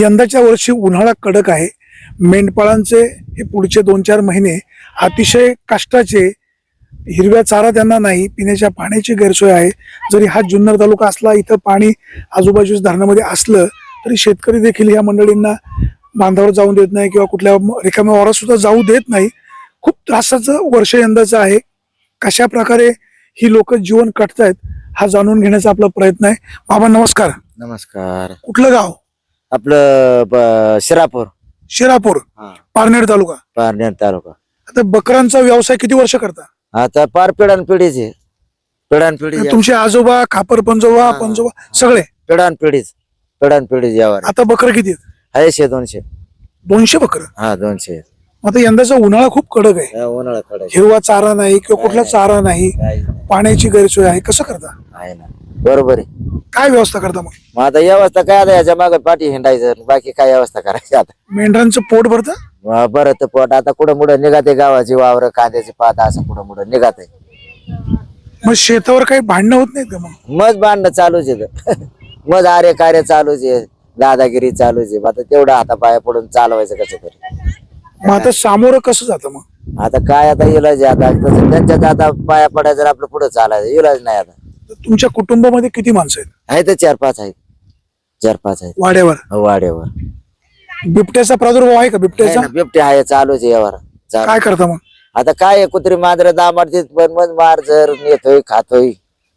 यंदाच्या वर्षी उन्हाळा कडक आहे. मेंढपाळांचे हे पुढचे दोन चार महिने अतिशय कष्टाचे हिरव्या चारा त्यांना नाही पिण्याच्या पाण्याची गैरसोय आहे. जरी हा जुन्नर तालुका असला इथं पाणी आजूबाजूच्या धरणामध्ये असलं तरी शेतकरी देखील या मंडळींना बांधावर जाऊन देत नाही किंवा कुठल्या रिकाम्या वावरात सुद्धा जाऊ देत नाही. खूप त्रासाचं वर्ष यंदाचं आहे. कशा प्रकारे ही लोक जीवन कटतायत हा जाणून घेण्याचा आपला प्रयत्न आहे. बाबा नमस्कार. नमस्कार. कुठलं गाव? आपलं ब- शिरापूर. शिरापूर पारनेर तालुका. पारनेर तालुका. आता बकरांचा व्यवसाय किती वर्ष करता? आता पार पिढान पिढीचे पिढान पिढी तुमचे आजोबा खापर पंजोबा हा. पंजोबा सगळे? पिढान पिढीच. पिढान पिढी यावर आता बकर किती आहेत? आहे शे दोनशे. दोनशे बकर? हा दोनशे आता यंदाचा उन्हाळा खूप कडक आहे. हा, उन्हाळा कडक हिरवा चारा नाही किंवा कुठला नाही. चारा नाही. पाण्याची गैरसोय आहे. कसं करता? आहे ना. बरोबर आहे. काय व्यवस्था करता मग? मग आता व्यवस्था काय आता याच्या मागे पाठी हिंडायचं बाकी काय व्यवस्था करायची आता? मेंढरांचं पोट भरतं? मग बरं तर पोट आता कुठं मुडं निघाते गावाची वावर कांद्याची पात असं कुठं मुडं निघाते मग शेतावर काही भांडणं होत नाहीत का मग? मज बांधणं चालूच आहे मज आर्य कार्य चालूच आहे दादागिरी चालूच आहे मग आता तेवढं हातापाया पडून चालवायचं कसं तरी. मग आता सामोरं कसं जातं मग? आता काय आता इलाज आहे आता? तसं त्यांच्यात आता पाया पडायचं आणि आपलं पुढे चालायचं इलाज नाही आता. तुमच्या कुटुंबामध्ये किती माणसं आहेत? आहे तर चार पाच आहेत. चार पाच आहेत. वाड्यावर? वाड्यावर. बिबट्याचा प्रादुर्भाव आहे का? आहे बिबट्याचा ना, बिबटे आहे चालूच आहे यावर चालू. काय करता मग? आता काय आहे, कुत्री मांजर दामारतीत पण मग मार जर नेतोय खातोय.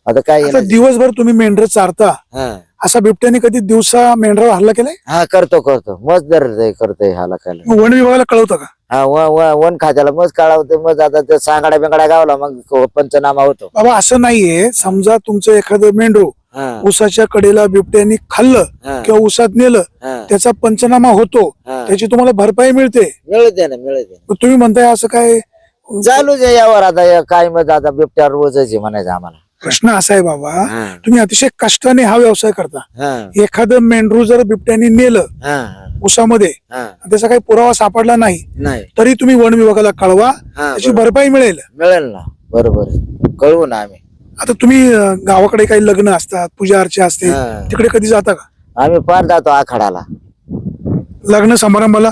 आता काय आता? दिवसभर तुम्ही मेंढर चारता. हा. असा बिबट्याने कधी दिवसा मेंढरावर हल्ला केलाय? हा करतो करतो. मज दर करतोय हाला मग वन विभागाला कळवतं का? हा व- व- वन खात्याला मज काढावते मग आता ते सांगाड्या बिंगाड्या गावला मग पंचनामा होतो. बाबा असं नाहीये. समजा तुमचं एखादं मेंढरू हा, उसाच्या कडेला बिबट्यानी खाल्लं हा, किंवा उसात नेलं हा, त्याचा पंचनामा होतो. हा. त्याची तुम्हाला भरपाई मिळते. मिळते ना मिळते मग तुम्ही म्हणताय असं काय? चालूच आहे यावर. आता या काय मग आता बिबट्या रोजच आहे म्हणायचं आम्हाला. प्रश्न असा आहे बाबा तुम्ही अतिशय कष्टाने हा व्यवसाय करता. एखादं मेंढरू जर बिबट्याने नेलं उसामध्ये हा. त्याचा काही पुरावा सापडला नाही तरी तुम्ही वन विभागाला कळवा त्याची. भरपाई मिळेल. मिळेल ना. बरोबर. कळवू ना आम्ही. आता तुम्ही गावाकडे काही लग्न असतात पूजा अर्चा असते. तिकडे कधी जाता का? आम्ही पार जातो आखाडाला. लग्न समारंभाला?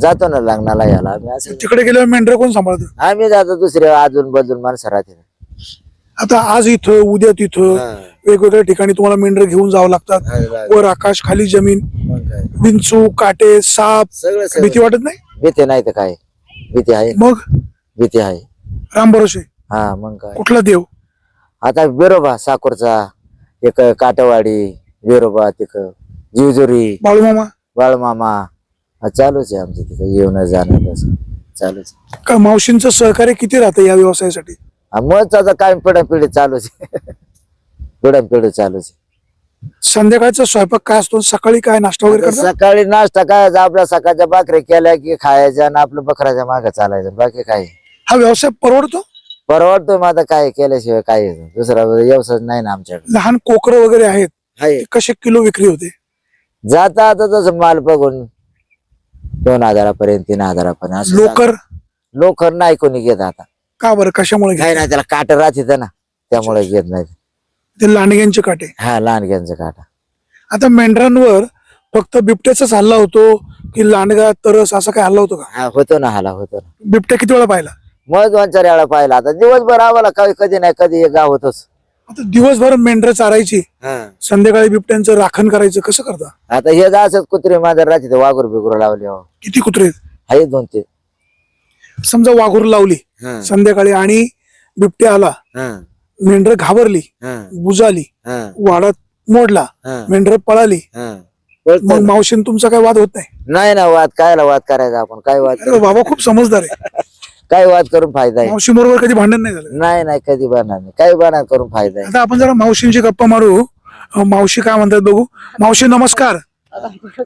जातो ना लग्नाला याला तिकडे गेल्यावर मेंढर कोण सांभाळतं? आम्ही जातो दुसऱ्या अजून बदलून माणसं राहते आता आज इथं उद्या तिथं. वेगवेगळ्या ठिकाणी तुम्हाला मेंढर घेऊन जावं लागतात. वर आकाश खाली जमीन? विंचू काटे साप भीती वाटत नाही? भीती नाही तर काय? भीती आहे. मग? भीती आहे. राम भरोसे. हा मग काय? कुठला देव? आता बिरोबा साकोरचा एक काटवाडी बिरोबा तिक जीवजुरी बाळूमामा? बाळमामा. चालूच आहे आमचं तिथं. येऊन जाणं चालूच. का मावशींचं सहकार्य किती राहतं या व्यवसायासाठी? मग आता काय पिढ्या पिढी चालूच पिढी चालूच. संध्याकाळचा स्वयंपाक काय असतो? सकाळी काय नाश्ता वगैरे सकाळी नाश्ता काय आपल्या सकाळच्या भाकरी केल्या की खायच्या आणि आपलं बकराच्या मागे चालायचं बाकी काय हा व्यवसाय परवडतो? परवडतोय मग आता काय केल्याशिवाय काय? दुसरा व्यवसाय नाही ना आमच्याकडे. लहान कोकर वगैरे आहेत कसे किलो विक्री होते? जाता आता तसं माल बघून. दोन हजारापर्यंत तीन हजारापर्यंत लोकर. लोकर नाही कोणी घेत आता. का बरं? कशामुळे काही घेतात? नाही त्याला काट राहते ना त्यामुळे घेत नाही. ते लांडग्यांचे काटे? हा लहान घ्यांचं काटा. आता मेंढरांवर फक्त बिबट्याचाच हल्ला होतो की लांडगा तरस असं काय हल्ला होतो का? हा होतो ना हाला होतो ना. बिबट्या किती वेळा पाहिला? मग दोन चार वेळा पाहिला. आता दिवसभर आम्हाला काही कधी नाही कधी एक गाव होतोच. आता दिवसभर मेंढर चारायची संध्याकाळी बिबट्यांचं राखण करायचं कसं करता? आता हे असंच कुत्रे माझं राहते ते वाघूर बिगुर लावले हो. किती कुत्रे आहेत? आहे दोन ते समजा वाघूर लावली संध्याकाळी आणि बिबट्या आला मेंढर घाबरली बुजाली वाडात मोडला मेंढर पळाली. मग मावशीन तुमचा काय वाद होत नाही? नाही ना वाद कायला वाद करायचा आपण? काय वाद अरे बाबा खूप समजदार आहे. काय वाद करून फायदा आहे? मावशी बरोबर कधी भांडण नाही झालं. नाही नाही कधी बनणार नाही. काही बनणार करून फायदा आहे. आता आपण जरा मावशींची गप्पा मारू. अं, मावशी काय म्हणतात बघू? मावशी नमस्कार.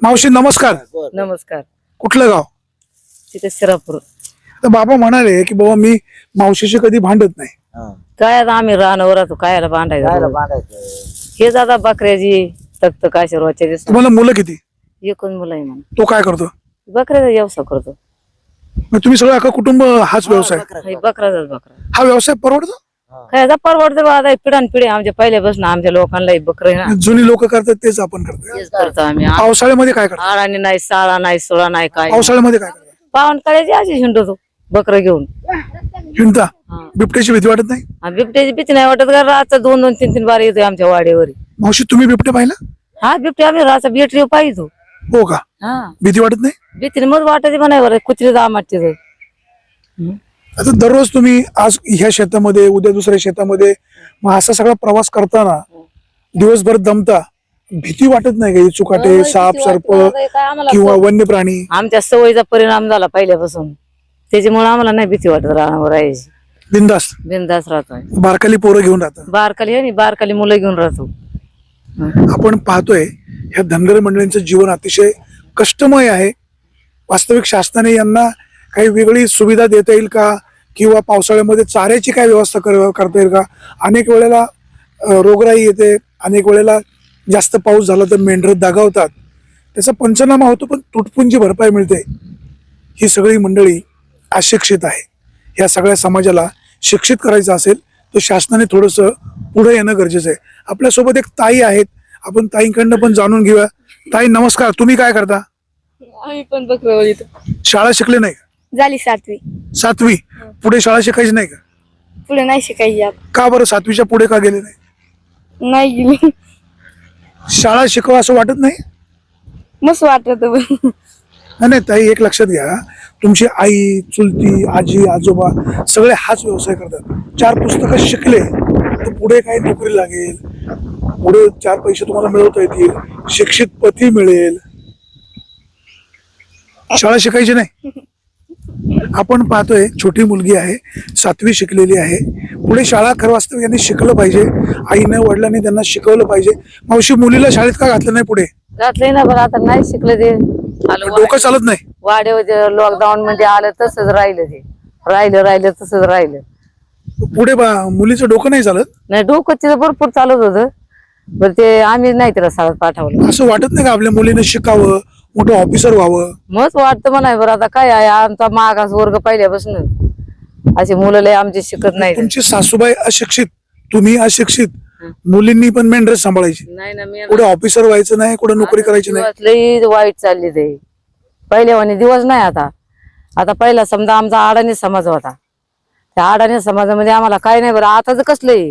मावशी नमस्कार. नमस्कार. कुठलं गाव? तिथे शिरापूर तर बाबा म्हणाले की बाबा मी मावशीशी कधी भांडत नाही. हा. काय आता आम्ही राहणार राहतो कायला कायला बांधायचं बांधायचं हेच आता बकऱ्याची तक्त काय रोजच्या दिवस तुम्हाला मुलं किती? एकूण मुलं आहे म्हणून तो काय करतो? बकऱ्याचा व्यवसाय करतो. मग तुम्ही सगळं अख्खा कुटुंब हाच व्यवसाय? हे बकराचाच बकरा. हा व्यवसाय परवडतो? खायचा परवडतं बा आता पिढान पिढी आमच्या पहिल्यापासून आमच्या लोकांना बकर ना. जुनी लोक करतात तेच आपण करतो तेच करतो आम्ही. पावसाळ्यामध्ये काय करतात? आळाने नाही साळा नाही सोळा नाही काय पावसाळ्यामध्ये काय करतात? पावन काळाची अशी हिंडतो. बकर घेऊन. हा. बिबट्याची भीती वाटत नाही? बिबट्याची भीती नाही वाटत का रातचा दोन दोन तीन तीन बार येतोय आमच्या वाड्यावर. मावशी तुम्ही बिबट्या पाहिला? हा बिबट्या आम्ही रातचा बेटरी पाहिजे हो का? हा. भीती वाटत नाही? भीतीने मग वाटायची पण नाही बरं कुत्री दामाटते आता दररोज तुम्ही आज ह्या शेतामध्ये उद्या दुसऱ्या शेतामध्ये मग असा सगळा प्रवास करताना दिवसभर दमता. भीती वाटत नाही का? हे चुकाटे साप सर्प किंवा वन्य प्राणी आमच्या सवयीचा परिणाम झाला पहिल्यापासून. त्याच्यामुळे आम्हाला नाही भीती वाटत राहायची. बिंदास्त बिंदास राहतोय. बारकाली पोरं घेऊन राहतात. बारकाली आहे नी बारकाली मुलं घेऊन राहतो. आपण पाहतोय ह्या धनगर मंडळींचं जीवन अतिशय कष्टमय आहे. वास्तविक शासनाने यांना काही वेगळी सुविधा देता येईल का? किंवा पावसाळ्यामध्ये चाऱ्याची काय व्यवस्था कर- करता येईल का? अनेक वेळेला अं, रोगराई येते. अनेक वेळेला जास्त पाऊस झाला तर मेंढरं दगावतात. त्याचा पंचनामा होतो पण तुटपुंजी भरपाई मिळते. ही सगळी मंडळी अशिक्षित आहे. या सगळ्या समाजाला शिक्षित करायचं असेल तर शासनाने थोडंसं पुढे येणं गरजेचं आहे. आपल्यासोबत एक ताई आहेत. आपण ताईंकडनं पण जाणून घेऊया. ताई नमस्कार. तुम्ही काय करता? आम्ही पण शाळा शिकले नाही का? झाली सातवी. सातवी? पुढे शाळा शिकायची नाही का? पुढे नाही शिकायची आप का बरं सातवीच्या पुढे का गेले नाही? नाही गेली. शाळा शिकवा असं वाटत नाही? मस्त वाटत पण. नाही, नाही ताई एक लक्षात घ्या. तुमची आई चुलती आजी आजोबा सगळे हाच व्यवसाय करतात. चार पुस्तकं शिकले तर पुढे काही नोकरी लागेल? पुढे चार पैसे तुम्हाला मिळवता येतील. शिक्षित पती मिळेल. शाळा शिकायची नाही. आपण पाहतोय छोटी मुलगी आहे सातवी शिकलेली आहे. पुढे शाळा खरं वास्तव यांनी शिकलं पाहिजे. आईनं वडिलांनी त्यांना शिकवलं पाहिजे. मावशी मुलीला शाळेत का घातलं नाही पुढे? घातलंय ना बरं आता नाही शिकलं ते. डोकं चालत नाही. वाड्यावर लॉकडाऊन मध्ये आलं तसंच राहिलं ते. राहिलं राहिलं तसंच राहिलं. पुढे बा- मुलीचं डोकं नाही चालत? नाही डोकं तिथं भरपूर चालत होतं. बरं ते आम्ही नाही तिला शाळेत पाठवलं. असं वाटत नाही का आपल्या मुलीनं शिकावं मोठं ऑफिसर व्हावं? मग वाटतं म्हणाय बरं आता काय आहे आमचा मागास वर्ग पहिल्यापासून. असे मुलं लय आमचे शिकत नाही. तुमची सासूबाई अशिक्षित तुम्ही अशिक्षित. मुलींनी पण मेंढरच सांभाळायची. नाही ना मी कुठे ऑफिसर व्हायचं नाही कुठे नोकरी करायची नाही. दिवस लई वाईट चालली ते. पहिल्यावानी दिवस नाही आता. आता पहिला समजा आमचा अडाणी समाज होता. त्या अडाणी समाजामध्ये आम्हाला काय नाही बरं आता कसलं आहे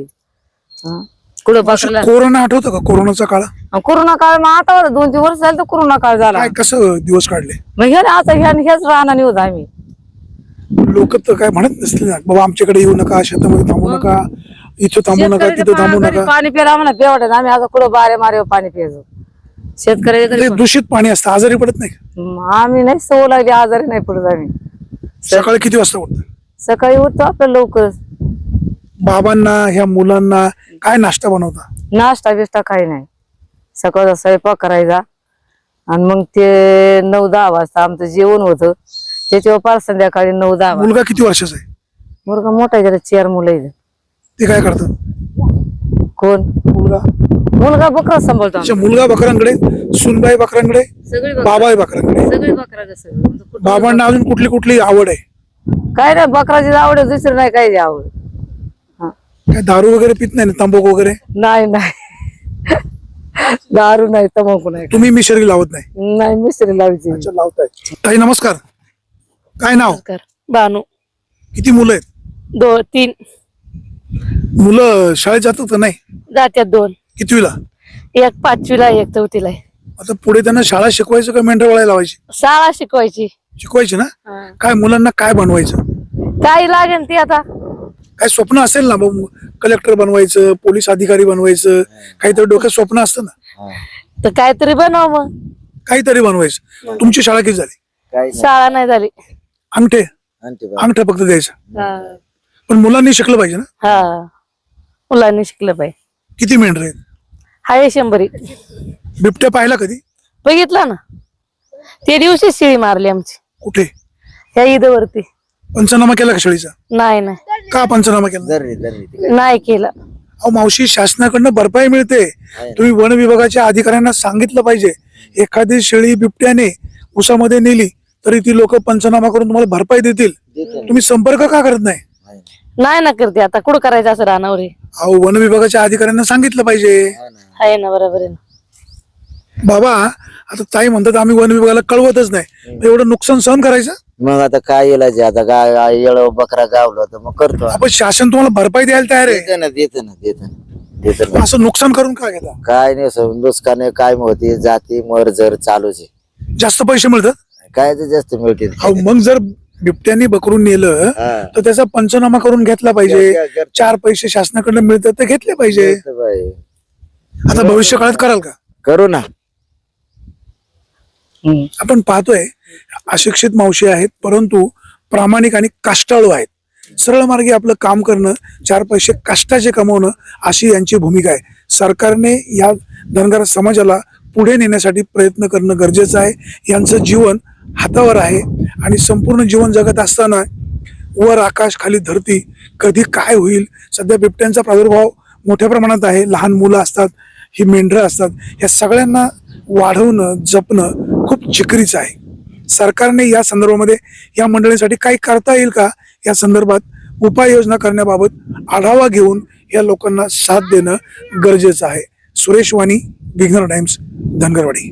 हं? कुठं बसला? कोरोना आठवतं का कोरोनाचा काळ? कोरोना काळ मग आता बरं दोन तीन वर्ष झालं तर कोरोना काळ झाला. काय कसं दिवस काढले? मग ह्या आता ह्या हेच राहणार होत आम्ही. लोक तर काय म्हणत नसतील ना बाबा आमच्याकडे येऊ नका शेतामध्ये थांबू नका. इथं थांबू नका शेतकऱ्याच्या तिथं थांबू पाण्यात नका. पाणी प्यायला आम्हाला पेवडत आम्ही आता कुठं बारे मारे पाणी प्यायचो शेतकऱ्याच्या ते दूषित पाणी असतं आजारी पडत नाही का? पण आम्ही नाही सवय लागली आजारी नाही पडत आम्ही. सकाळी किती वाजता उठतं? सकाळी उठतो आपलं लवकरच बाबांना ह्या मुलांना काय नाश्ता बनवता? नाश्ता बिष्टा काही नाही. सकाळचा स्वयंपाक करायचा. आणि मग ते नऊ दहा वाजता आमचं जेवण होतं. त्याच्यावर पार संध्याकाळी नऊ दहा वाजता. मुलगा किती वर्षाचा आहे? मुलगा मोठा आहे जरा चार मुलं आहेत. ते काय करतात? कोण? मुलगा. मुलगा बकरा सांभाळतो अच्छा मुलगा बकरांकडे सुनबाई बकरांकडे सगळी बाबाई बकरांकडे. सगळी बकरा कसं बाबांना अजून कुठली कुठली आवड आहे? काय नाही बकराची आवड आहे, दुसरी नाही काही आवड. हा. काय दारू वगैरे पित नाही ना तंबाखू वगैरे? नाही नाही. दारू नाही तंबाखू नाही. तुम्ही मिशरी लावत नाही? नाही मिसरी लावायची. अच्छा लावताय. ताई नमस्कार. काय नाव? बानू. किती मुलं आहेत? दोन तीन. मुलं शाळेत जातात का? नाही. जात्यात दोन. कितवीला? एक पाचवीला एक चौथीला आहे. आता पुढे त्यांना शाळा शिकवायचं का मेंढर वळायला लावायची? शाळा शिकवायची. शिकवायची ना? काय मुलांना काय बनवायचं? काही लागेल ती आता. काय स्वप्न असेल ना कलेक्टर बनवायचं पोलीस अधिकारी बनवायचं काहीतरी डोक्यात स्वप्न असतं ना? तर काहीतरी बनव मग. काहीतरी बनवायचं. तुमची शाळा किती झाली? नाही. शाळा नाही झाली. अंगठे. अंगठा फक्त द्यायचा. हा. पण मुलांनी शिकलं पाहिजे ना? हा. मुलांनी शिकलं पाहिजे. किती मेंढर आहेत? हाय शंभरी बिबट्या पाहिला कधी? बघितलं ना? ते दिवशी शिळी मारली आमची. कुठे? ह्या ईदवरती पंचनामा केला का शाळेचा? नाही नाही. का पंचनामा केला? दर्री दर्री तिकडे. नाही केलं. अहो मावशी शासनाकडनं भरपाई मिळते. तुम्ही वन विभागाच्या अधिकाऱ्यांना सांगितलं पाहिजे. एखादी शेळी बिबट्याने उसामध्ये नेली तरी ती लोक पंचनामा करून तुम्हाला भरपाई देतील. देते. तुम्ही संपर्क का करत नाही. नाही ना करते आता कुठं करायचं असं रानावर? हे? अहो वन विभागाच्या अधिकाऱ्यांना सांगितलं पाहिजे. आहे ना बरोबर आहे ना. बाबा आता ताई म्हणतात आम्ही वन विभागाला कळवतच नाही. एवढं नुकसान सहन करायचं? मग आता काय इलाज आहे? आता गाय येळ बकरा गावलं तर मग करतो आपण शासन तुम्हाला भरपाई द्यायला तयार आहे. देतं ना देतं ना देतं ना देतं ना. असं नुकसान करून काय घेता? काय नाही नुकसान आहे, काय होती जाती मर जर चालूच आहे. जास्त पैसे मिळतात? काय ते जास्त मिळते अहो मग जर बिबट्यानी बकरून नेलं हा. तर त्याचा पंचनामा करून घेतला घ्या, पाहिजे घ्या. चार पैसे शासनाकडनं मिळतात ते घेतले पाहिजे. बाई. आता भविष्य काळात कराल का? करू ना. आपण पाहतोय अशिक्षित मावशी आहेत परंतु प्रामाणिक आणि कष्टाळू आहेत. सरळ मार्गे आपलं काम करणं चार पैसे कष्टाचे कमवणं अशी यांची भूमिका आहे. सरकारने या धनगर समाजाला पुढे नेण्यासाठी प्रयत्न करणं गरजेचं आहे. यांचं जीवन हातावर आहे आणि संपूर्ण जीवन जगत असताना वर आकाश खाली धरती कधी काय होईल? सध्या बिबट्यांचा प्रादुर्भाव मोठ्या प्रमाणात आहे. लहान मुलं असतात ही मेंढरं असतात. या सगळ्यांना वाढवणं जपणं खूप चिकरीचं आहे. सरकारने या संदर्भामध्ये या मंडळींसाठी काही करता येईल का? या संदर्भात उपाययोजना करण्याबाबत आढावा घेऊन या लोकांना साथ देणं गरजेचं आहे. सुरेश वाणी विघ्नर टाइम्स धनगरवाडी.